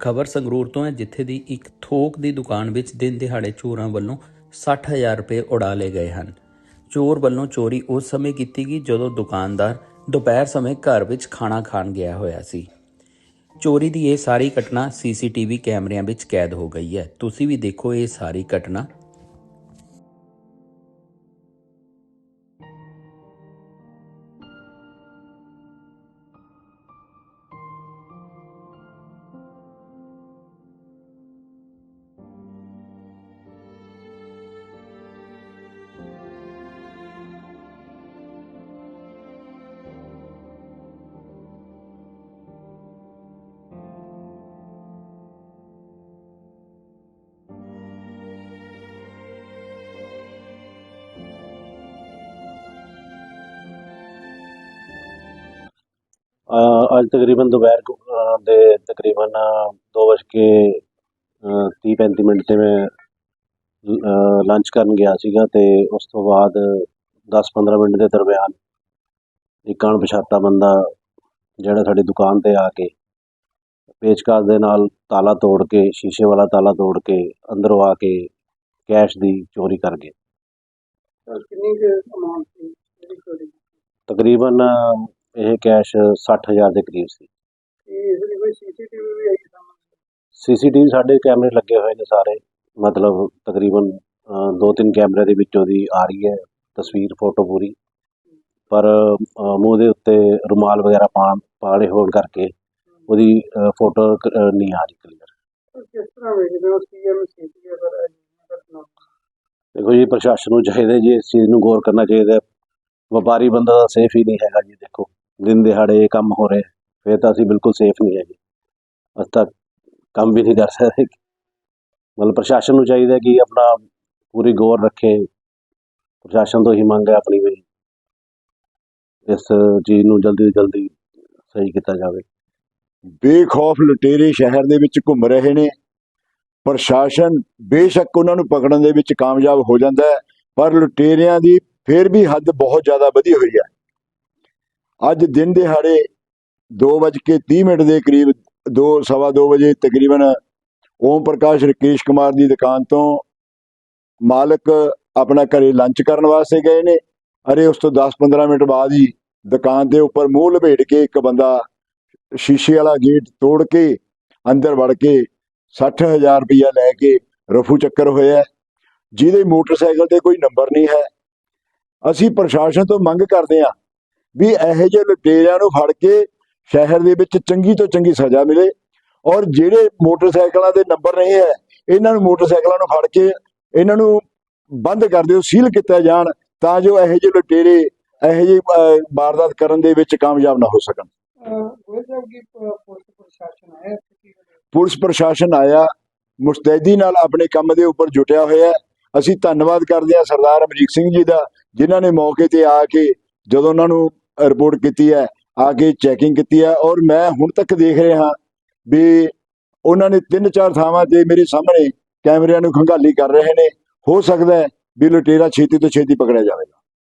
ਖਬਰ ਸੰਗਰੂਰ ਤੋਂ ਹੈ, ਜਿੱਥੇ ਦੀ ਇੱਕ ਥੋਕ ਦੀ ਦੁਕਾਨ ਵਿੱਚ ਦਿਨ ਦਿਹਾੜੇ ਚੋਰਾਂ ਵੱਲੋਂ 60000 ਰੁਪਏ ਉਡਾ ਲਏ ਗਏ ਹਨ। ਚੋਰ ਵੱਲੋਂ ਚੋਰੀ ਉਸ ਸਮੇਂ ਕੀਤੀ ਗਈ ਜਦੋਂ ਦੁਕਾਨਦਾਰ ਦੁਪਹਿਰ ਸਮੇਂ ਘਰ ਵਿੱਚ ਖਾਣਾ ਖਾਣ ਗਿਆ ਹੋਇਆ ਸੀ। ਚੋਰੀ ਦੀ ਇਹ ਸਾਰੀ ਘਟਨਾ ਸੀਸੀਟੀਵੀ ਕੈਮਰਿਆਂ ਵਿੱਚ ਕੈਦ ਹੋ ਗਈ ਹੈ। ਤੁਸੀਂ ਵੀ ਦੇਖੋ ਇਹ ਸਾਰੀ ਘਟਨਾ। ਅੱਜ ਤਕਰੀਬਨ ਦੁਪਹਿਰ ਕੁ- ਅਹ ਦੇ ਤਕਰੀਬਨ ਦੋ ਪੈਂਤੀ ਮਿੰਟ ਤੇ ਮੈਂ ਲੰਚ ਕਰਨ ਗਿਆ ਸੀਗਾ ਤੇ ਉਸ ਤੋਂ ਬਾਅਦ 10-15 ਮਿੰਟ ਦੇ ਦਰਮਿਆਨ ਇੱਕ ਅਣਪਛਾਤਾ ਬੰਦਾ ਜਿਹੜਾ ਸਾਡੀ ਦੁਕਾਨ ਤੇ ਆ ਕੇ ਪੇਚਕਸ ਦੇ ਨਾਲ ਤਾਲਾ ਤੋੜ ਕੇ ਸ਼ੀਸ਼ੇ ਵਾਲਾ ਤਾਲਾ ਤੋੜ ਕੇ ਅੰਦਰੋਂ ਆ ਕੇ ਕੈਸ਼ ਦੀ ਚੋਰੀ ਕਰ ਗਏ। ਕਿੰਨੀ ਕੁ ਅਮਾਉਂਟ ਸੀ? ਜਿਹੜੀ ਚੋਰੀ? ਤਕਰੀਬਨ ਇਹ ਕੈਸ਼ 60000 ਦੇ ਕਰੀਬ ਸੀ। ਇਸ ਦੀ ਕੋਈ ਸੀਸੀਟੀਵੀ ਵੀ ਆਈ ਸਾਹਮਣੇ ਸੀਸੀਟੀਵੀ ਸਾਡੇ ਕੈਮਰੇ ਲੱਗੇ ਹੋਏ ਨੇ ਸਾਰੇ। ਮਤਲਬ ਤਕਰੀਬਨ ਅ, ਦੋ ਤਿੰਨ ਕੈਮਰੇ ਦੇ ਵਿੱਚੋਂ ਦੀ ਆ ਰਹੀ ਹੈ ਤਸਵੀਰ ਫੋਟੋ ਪੂਰੀ। ਪਰ ਅ, ਮੂੰਹ ਦੇ ਉੱਤੇ ਰੁਮਾਲ ਵਗੈਰਾ ਪਾ ਪਾਲੇ ਹੋਣ ਕਰਕੇ ਉਹਦੀ ਅ, ਫੋਟੋ ਕ- ਅ, ਨਹੀਂ ਆ ਰਹੀ ਕਲੀਅਰ ਪਰ ਕਿਸ ਤਰ੍ਹਾਂ ਵੇਖਦੇ ਹੋ ਸੀਐਮ ਸੀਟੀ ਅਗਰ ਅਜਿਹੀਆਂ ਘਟਨਾ ਦੇਖੋ ਜੀ ਪ੍ਰਸ਼ਾਸਨ ਨੂੰ ਚਾਹੀਦਾ ਜੀ ਇਸ ਚੀਜ਼ ਨੂੰ ਗੌਰ ਕਰਨਾ ਚਾਹੀਦਾ। ਹੈ। ਵਪਾਰੀ ਬੰਦਾ ਤਾਂ ਸੇਫ ਹੀ ਨਹੀਂ ਹੈਗਾ ਜੀ ਦੇਖੋ। ਦਿਨ ਦਿਹਾੜੇ ਇਹ ਕੰਮ ਹੋ ਰਹੇ, ਫਿਰ ਤਾਂ ਅਸੀਂ ਬਿਲਕੁਲ ਸੇਫ ਨਹੀਂ ਹੈਗੇ। ਅਸੀਂ ਤੱਕ ਕੰਮ ਵੀ ਨਹੀਂ ਕਰ ਸਕਦੇ। ਮਤਲਬ ਪ੍ਰਸ਼ਾਸਨ ਨੂੰ ਚਾਹੀਦਾ ਕਿ ਆਪਣਾ ਪੂਰੀ ਗੌਰ ਰੱਖੇ। ਪ੍ਰਸ਼ਾਸਨ ਤੋਂ ਹੀ ਮੰਗ ਹੈ ਆਪਣੀ ਵੀ ਇਸ ਚੀਜ਼ ਨੂੰ ਜਲਦੀ ਤੋਂ ਜਲਦੀ ਸਹੀ ਕੀਤਾ ਜਾਵੇ। ਬੇਖੌਫ ਲੁਟੇਰੇ ਸ਼ਹਿਰ ਦੇ ਵਿੱਚ ਘੁੰਮ ਰਹੇ ਨੇ। ਪ੍ਰਸ਼ਾਸਨ ਬੇਸ਼ੱਕ ਉਹਨਾਂ ਨੂੰ ਪਕੜਨ ਦੇ ਵਿੱਚ ਕਾਮਯਾਬ ਹੋ ਜਾਂਦਾ ਹੈ, ਪਰ ਲੁਟੇਰਿਆਂ ਦੀ ਫਿਰ ਵੀ ਹੱਦ ਬਹੁਤ ਜ਼ਿਆਦਾ ਵਧੀ ਹੋਈ ਹੈ। ਅੱਜ ਦਿਨ ਦਿਹਾੜੇ 2:30 ਮਿੰਟ ਦੇ ਕਰੀਬ 2 ਸਵਾ 2 ਵਜੇ ਤਕਰੀਬਨ ਓਮ ਪ੍ਰਕਾਸ਼ ਰਕੇਸ਼ ਕੁਮਾਰ ਦੀ ਦੁਕਾਨ ਤੋਂ ਮਾਲਕ ਆਪਣਾ ਘਰੇ ਲੰਚ ਕਰਨ ਵਾਸਤੇ ਗਏ ਨੇ। ਅਰੇ ਉਸ ਤੋਂ 10-15 ਮਿੰਟ ਬਾਅਦ ਹੀ ਦੁਕਾਨ ਦੇ ਉੱਪਰ ਮੂੰਹ ਲਪੇਟ ਕੇ ਇੱਕ ਬੰਦਾ ਸ਼ੀਸ਼ੇ ਵਾਲਾ ਗੇਟ ਤੋੜ ਕੇ ਅੰਦਰ ਵੜ ਕੇ 60000 ਰੁਪਇਆ ਲੈ ਕੇ ਰਫੂ ਚੱਕਰ ਹੋਇਆ ਜਿਹਦੇ ਮੋਟਰਸਾਈਕਲ ਤੇ ਕੋਈ ਨੰਬਰ ਨਹੀਂ ਹੈ। ਅਸੀਂ ਪ੍ਰਸ਼ਾਸਨ ਤੋਂ ਮੰਗ ਕਰਦੇ ਹਾਂ ਵੀ ਇਹੋ ਜਿਹੇ ਲੁਟੇਰਿਆਂ ਨੂੰ ਫੜ ਕੇ ਸ਼ਹਿਰ ਦੇ ਵਿੱਚ ਚੰਗੀ ਤੋਂ ਚੰਗੀ ਸਜ਼ਾ ਮਿਲੇ। ਔਰ ਜਿਹੜੇ ਮੋਟਰਸਾਈਕਲਾਂ ਦੇ ਨੰਬਰ ਨਹੀਂ ਹੈ ਇਹਨਾਂ ਨੂੰ ਮੋਟਰਸਾਈਕਲਾਂ ਨੂੰ ਫੜ ਕੇ ਇਹਨਾਂ ਨੂੰ ਬੰਦ ਕਰ ਦਿਓ ਸੀਲ ਕੀਤਾ ਜਾਣ ਤਾਂ ਜੋ ਇਹੋ ਜਿਹੇ ਲੁਟੇਰੇ ਇਹੋ ਜਿਹੀ ਵਾਰਦਾਤ ਕਰਨ ਦੇ ਵਿੱਚ ਕਾਮਯਾਬ ਨਾ ਹੋ ਸਕਣ। ਪੁਲਿਸ ਪ੍ਰਸ਼ਾਸਨ ਆਇਆ ਮੁਸਤੈਦੀ ਨਾਲ ਆਪਣੇ ਕੰਮ ਦੇ ਉੱਪਰ ਜੁਟਿਆ ਹੋਇਆ। ਅਸੀਂ ਧੰਨਵਾਦ ਕਰਦੇ ਹਾਂ ਸਰਦਾਰ ਅਮਰੀਕ ਸਿੰਘ ਜੀ ਦਾ ਜਿਨ੍ਹਾਂ ਨੇ ਮੌਕੇ ਤੇ ਆ ਕੇ ਜਦੋਂ ਉਹਨਾਂ ਨੂੰ ਰਿਪੋਰਟ ਕੀਤੀ ਹੈ, ਆ ਕੇ ਚੈਕਿੰਗ ਕੀਤੀ ਹੈ ਔਰ ਮੈਂ ਹੁਣ ਤੱਕ ਦੇਖ ਰਿਹਾ ਵੀ ਉਹਨਾਂ ਨੇ ਤਿੰਨ ਚਾਰ ਥਾਵਾਂ ਤੇ ਮੇਰੇ ਸਾਹਮਣੇ ਕੈਮਰਿਆਂ ਨੂੰ ਖੰਗਾਲੀ ਕਰ ਰਹੇ ਨੇ, ਹੋ ਸਕਦਾ ਵੀ ਲੁਟੇਰਾ ਛੇਤੀ ਤੋਂ ਛੇਤੀ ਪਕੜਿਆ ਜਾਵੇਗਾ।